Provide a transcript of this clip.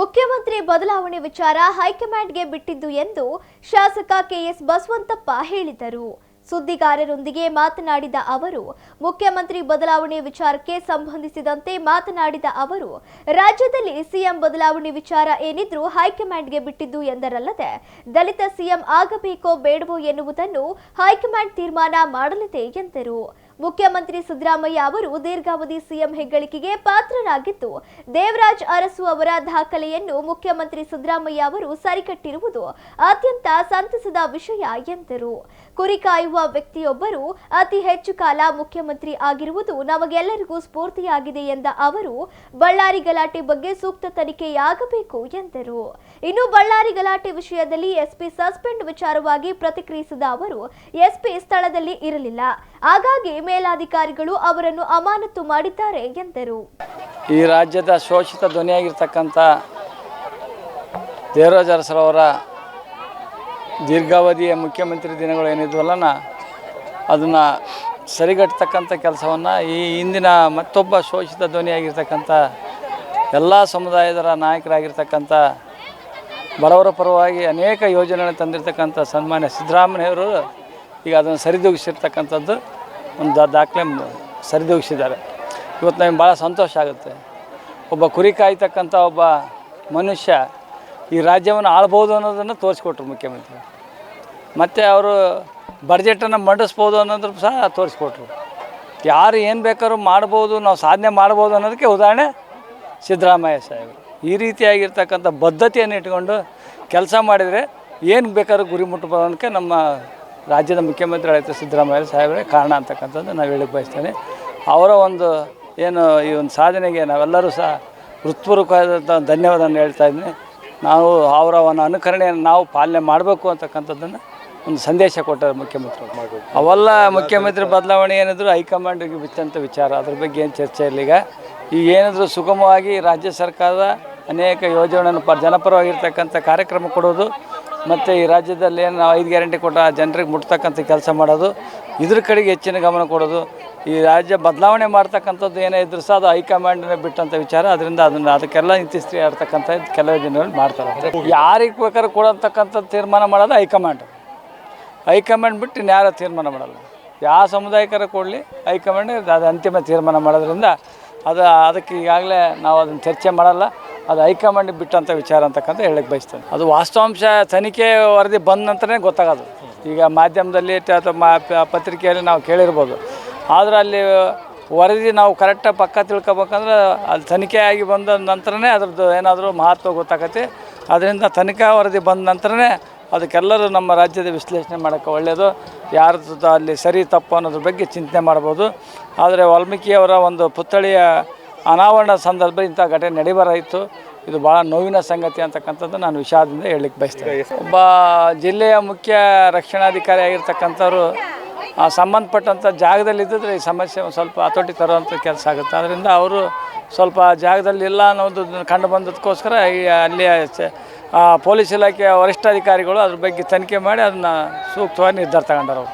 ಮುಖ್ಯಮಂತ್ರಿ ಬದಲಾವಣೆ ವಿಚಾರ ಹೈಕಮಾಂಡ್ಗೆ ಬಿಟ್ಟಿದ್ದು ಎಂದು ಶಾಸಕ ಕೆಎಸ್ ಬಸವಂತಪ್ಪ ಹೇಳಿದರು. ಸುದ್ದಿಗಾರರೊಂದಿಗೆ ಮಾತನಾಡಿದ ಅವರು, ಮುಖ್ಯಮಂತ್ರಿ ಬದಲಾವಣೆ ವಿಚಾರಕ್ಕೆ ಸಂಬಂಧಿಸಿದಂತೆ ಮಾತನಾಡಿದ ಅವರು, ರಾಜ್ಯದಲ್ಲಿ ಸಿಎಂ ಬದಲಾವಣೆ ವಿಚಾರ ಏನಿದ್ರೂ ಹೈಕಮಾಂಡ್ಗೆ ಬಿಟ್ಟಿದ್ದು ಎಂದರಲ್ಲದೆ, ದಲಿತ ಸಿಎಂ ಆಗಬೇಕೋ ಬೇಡವೋ ಎನ್ನುವುದನ್ನು ಹೈಕಮಾಂಡ್ ತೀರ್ಮಾನ ಮಾಡಲಿದೆ ಎಂದರು. ಮುಖ್ಯಮಂತ್ರಿ ಸಿದ್ದರಾಮಯ್ಯ ಅವರು ದೀರ್ಘಾವಧಿ ಸಿಎಂ ಹೆಗ್ಗಳಿಕೆಗೆ ಪಾತ್ರರಾಗಿದ್ದು, ದೇವರಾಜ್ ಅರಸು ಅವರ ದಾಖಲೆಯನ್ನು ಮುಖ್ಯಮಂತ್ರಿ ಸಿದ್ದರಾಮಯ್ಯ ಅವರು ಸರಿಕಟ್ಟಿರುವುದು ಅತ್ಯಂತ ಸಂತಸದ ವಿಷಯ ಎಂದರು. ಕುರಿ ಕಾಯುವ ವ್ಯಕ್ತಿಯೊಬ್ಬರು ಅತಿ ಹೆಚ್ಚು ಕಾಲ ಮುಖ್ಯಮಂತ್ರಿ ಆಗಿರುವುದು ನಮಗೆಲ್ಲರಿಗೂ ಸ್ಫೂರ್ತಿಯಾಗಿದೆ ಎಂದ ಅವರು, ಬಳ್ಳಾರಿ ಗಲಾಟೆ ಬಗ್ಗೆ ಸೂಕ್ತ ತನಿಖೆಯಾಗಬೇಕು ಎಂದರು. ಇನ್ನು ಬಳ್ಳಾರಿ ಗಲಾಟೆ ವಿಷಯದಲ್ಲಿ ಎಸ್ಪಿ ಸಸ್ಪೆಂಡ್ ವಿಚಾರವಾಗಿ ಪ್ರತಿಕ್ರಿಯಿಸಿದ ಅವರು, ಎಸ್ಪಿ ಸ್ಥಳದಲ್ಲಿ ಇರಲಿಲ್ಲ. ಹಾಗಾಗಿ ಮೇಲಾಧಿಕಾರಿಗಳು ಅವರನ್ನು ಅಮಾನತು ಮಾಡಿದ್ದಾರೆ ಎಂದರು. ಈ ರಾಜ್ಯದ ಶೋಷಿತ ಧ್ವನಿಯಾಗಿರ್ತಕ್ಕಂಥ ದೇವರಾಜ ಅರಸರವರ ದೀರ್ಘಾವಧಿಯ ಮುಖ್ಯಮಂತ್ರಿ ದಿನಗಳು ಏನಿದ್ವಲ್ಲನ ಅದನ್ನು ಸರಿಗಟ್ಟತಕ್ಕಂಥ ಕೆಲಸವನ್ನು ಈ ಹಿಂದಿನ ಮತ್ತೊಬ್ಬ ಶೋಷಿತ ಧ್ವನಿಯಾಗಿರ್ತಕ್ಕಂಥ ಎಲ್ಲ ಸಮುದಾಯದ ನಾಯಕರಾಗಿರ್ತಕ್ಕಂಥ ಬಡವರ ಪರವಾಗಿ ಅನೇಕ ಯೋಜನೆಗಳನ್ನು ತಂದಿರತಕ್ಕಂಥ ಸನ್ಮಾನ್ಯ ಸಿದ್ದರಾಮಯ್ಯವರು ಈಗ ಅದನ್ನು ಸರಿದೂಗಿಸಿರ್ತಕ್ಕಂಥದ್ದು. ಒಂದು ದಾಖಲೆ ಸರಿದೂಗಿಸಿದ್ದಾರೆ. ಇವತ್ತು ನಮಗೆ ಭಾಳ ಸಂತೋಷ ಆಗುತ್ತೆ. ಒಬ್ಬ ಕುರಿ ಕಾಯ್ತಕ್ಕಂಥ ಒಬ್ಬ ಮನುಷ್ಯ ಈ ರಾಜ್ಯವನ್ನು ಆಳ್ಬೋದು ಅನ್ನೋದನ್ನು ತೋರಿಸ್ಕೊಟ್ರು ಮುಖ್ಯಮಂತ್ರಿ. ಮತ್ತು ಅವರು ಬಡ್ಜೆಟನ್ನು ಮಂಡಿಸ್ಬೋದು ಅನ್ನೋದ್ರ ಸಹ ತೋರಿಸ್ಕೊಟ್ರು. ಯಾರು ಏನು ಬೇಕಾದ್ರೂ ಮಾಡ್ಬೋದು, ನಾವು ಸಾಧನೆ ಮಾಡ್ಬೋದು ಅನ್ನೋದಕ್ಕೆ ಉದಾಹರಣೆ ಸಿದ್ದರಾಮಯ್ಯ ಸಾಹೇಬರು ಈ ರೀತಿಯಾಗಿರ್ತಕ್ಕಂಥ ಬದ್ಧತೆಯನ್ನು ಇಟ್ಕೊಂಡು ಕೆಲಸ ಮಾಡಿದರೆ ಏನು ಬೇಕಾದ್ರೂ ಗುರಿ ಮುಟ್ಟಬೋದು ಅನ್ನೋಕ್ಕೆ ನಮ್ಮ ರಾಜ್ಯದ ಮುಖ್ಯಮಂತ್ರಿ ಆಯಿತು ಸಿದ್ದರಾಮಯ್ಯ ಸಾಹೇಬರೇ ಕಾರಣ ಅಂತಕ್ಕಂಥದ್ದು ನಾವು ಹೇಳಕ್ಕೆ ಬಯಸ್ತೇನೆ. ಅವರ ಒಂದು ಏನು ಈ ಒಂದು ಸಾಧನೆಗೆ ನಾವೆಲ್ಲರೂ ಸಹ ಹೃತ್ಪೂರ್ವಕವಾದಂಥ ಧನ್ಯವಾದವನ್ನು ಹೇಳ್ತಾ ಇದ್ದೀನಿ. ನಾವು ಅವರ ಒಂದು ಅನುಕರಣೆಯನ್ನು ನಾವು ಪಾಲನೆ ಮಾಡಬೇಕು ಅಂತಕ್ಕಂಥದ್ದನ್ನು ಒಂದು ಸಂದೇಶ ಕೊಟ್ಟರು ಮುಖ್ಯಮಂತ್ರಿ ಅವೆಲ್ಲ ಮುಖ್ಯಮಂತ್ರಿ ಬದಲಾವಣೆ ಏನಿದ್ರು ಹೈಕಮಾಂಡ್ಗೆ ಬಿಟ್ಟಂಥ ವಿಚಾರ. ಅದ್ರ ಬಗ್ಗೆ ಏನು ಚರ್ಚೆ ಇಲ್ಲ ಈಗ ಈಗ ಏನಿದ್ರು ಸುಗಮವಾಗಿ ರಾಜ್ಯ ಸರ್ಕಾರದ ಅನೇಕ ಯೋಜನೆಗಳನ್ನು ಪ ಜನಪರವಾಗಿರ್ತಕ್ಕಂಥ ಕಾರ್ಯಕ್ರಮ ಕೊಡೋದು ಮತ್ತು ಈ ರಾಜ್ಯದಲ್ಲಿ ಏನು ಐದು ಗ್ಯಾರಂಟಿ ಕೊಟ್ಟ ಆ ಜನರಿಗೆ ಮುಟ್ತಕ್ಕಂಥ ಕೆಲಸ ಮಾಡೋದು, ಇದ್ರ ಕಡೆಗೆ ಹೆಚ್ಚಿನ ಗಮನ ಕೊಡೋದು, ಈ ರಾಜ್ಯ ಬದಲಾವಣೆ ಮಾಡ್ತಕ್ಕಂಥದ್ದು ಏನೇ ಇದ್ರೂ ಸಹ ಅದು ಹೈಕಮಾಂಡ್ನೇ ಬಿಟ್ಟಂಥ ವಿಚಾರ. ಅದರಿಂದ ಅದನ್ನು ಅದಕ್ಕೆಲ್ಲ ಇಂತಿಸ್ತ್ರಿ ಆಡ್ತಕ್ಕಂಥ ಕೆಲವು ಜನಗಳು ಮಾಡ್ತಾರೆ. ಯಾರಿಗೆ ಬೇಕಾದ್ರೆ ಕೊಡತಕ್ಕಂಥ ತೀರ್ಮಾನ ಮಾಡೋದು ಹೈಕಮಾಂಡ್. ಹೈಕಮಾಂಡ್ ಬಿಟ್ಟು ಇನ್ಯಾರ ತೀರ್ಮಾನ ಮಾಡಲ್ಲ. ಯಾವ ಸಮುದಾಯಕರ ಕೊಡಲಿ, ಹೈಕಮಾಂಡ್ ಅದು ಅಂತಿಮ ತೀರ್ಮಾನ ಮಾಡೋದ್ರಿಂದ ಅದು ಅದಕ್ಕೆ ಈಗಾಗಲೇ ನಾವು ಅದನ್ನು ಚರ್ಚೆ ಮಾಡಲ್ಲ. ಅದು ಹೈಕಮಾಂಡ್ ಬಿಟ್ಟಂಥ ವಿಚಾರ ಅಂತಕ್ಕಂಥ ಹೇಳಕ್ಕೆ ಬಯಸ್ತೇನೆ. ಅದು ವಾಸ್ತವಾಂಶ ತನಿಖೆ ವರದಿ ಬಂದ ನಂತರನೇ ಗೊತ್ತಾಗೋದು. ಈಗ ಮಾಧ್ಯಮದಲ್ಲಿ ಅಥವಾ ಪತ್ರಿಕೆಯಲ್ಲಿ ನಾವು ಕೇಳಿರ್ಬೋದು. ಆದರೆ ಅಲ್ಲಿ ವರದಿ ನಾವು ಕರೆಕ್ಟಾಗಿ ಪಕ್ಕ ತಿಳ್ಕೊಬೇಕಂದ್ರೆ ಅಲ್ಲಿ ತನಿಖೆ ಆಗಿ ಬಂದ ನಂತರನೇ ಅದ್ರದ್ದು ಏನಾದರೂ ಮಹತ್ವ ಗೊತ್ತಾಗತ್ತೆ. ಅದರಿಂದ ತನಿಖಾ ವರದಿ ಬಂದ ನಂತರನೇ ಅದಕ್ಕೆಲ್ಲರೂ ನಮ್ಮ ರಾಜ್ಯದ ವಿಶ್ಲೇಷಣೆ ಮಾಡೋಕ್ಕೆ ಒಳ್ಳೆಯದು ಯಾರ್ದು ಅಲ್ಲಿ ಸರಿ ತಪ್ಪು ಅನ್ನೋದ್ರ ಬಗ್ಗೆ ಚಿಂತನೆ ಮಾಡ್ಬೋದು. ಆದರೆ ವಾಲ್ಮೀಕಿಯವರ ಒಂದು ಪುತ್ಥಳಿಯ ಅನಾವರಣ ಸಂದರ್ಭ ಇಂಥ ಘಟನೆ ನಡಿಬರಾಯಿತು ಇದು ಭಾಳ ನೋವಿನ ಸಂಗತಿ ಅಂತಕ್ಕಂಥದ್ದು ನಾನು ವಿಷಾದದಿಂದ ಹೇಳಲಿಕ್ಕೆ ಬಯಸ್ತೇನೆ. ಒಬ್ಬ ಜಿಲ್ಲೆಯ ಮುಖ್ಯ ರಕ್ಷಣಾಧಿಕಾರಿ ಆಗಿರ್ತಕ್ಕಂಥವ್ರು ಸಂಬಂಧಪಟ್ಟಂಥ ಜಾಗದಲ್ಲಿ ಇದ್ದಿದ್ರೆ ಈ ಸಮಸ್ಯೆ ಸ್ವಲ್ಪ ಹತೋಟಿ ತರುವಂಥ ಕೆಲಸ ಆಗುತ್ತೆ. ಅದರಿಂದ ಅವರು ಸ್ವಲ್ಪ ಜಾಗದಲ್ಲಿ ಇಲ್ಲ ಅನ್ನೋದು ಕಂಡು ಬಂದದಕ್ಕೋಸ್ಕರ ಈ ಅಲ್ಲಿಯ ಪೊಲೀಸ್ ಇಲಾಖೆಯ ವರಿಷ್ಠಾಧಿಕಾರಿಗಳು ಅದ್ರ ಬಗ್ಗೆ ತನಿಖೆ ಮಾಡಿ ಅದನ್ನು ಸೂಕ್ತವಾಗಿ ನಿರ್ಧಾರ ತಗೊಂಡರು.